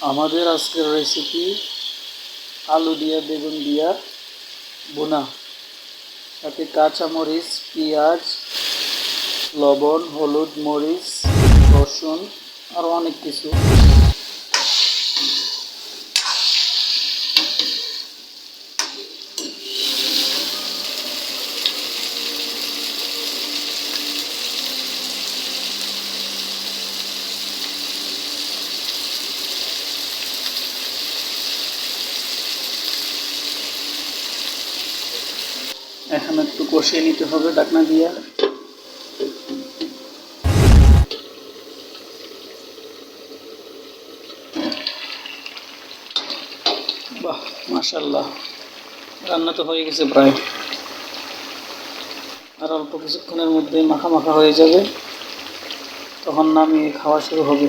আমাদের আজকের রেসিপি আলু দিয়া, বেগুন দিয়া বোনা সাথে কাঁচামরিচ, পেঁয়াজ, লবণ, হলুদ, মরিচ, রসুন আরও অনেক কিছু। এখন একটু কষিয়ে নিতে হবে ডাকনা দিয়ে। বাহ মাশাল্লাহ রান্না তো হয়ে গেছে প্রায়। আর অল্প কিছুক্ষণের মধ্যে মাখা মাখা হয়ে যাবে। তখন নামিয়ে খাওয়া শুরু হবে।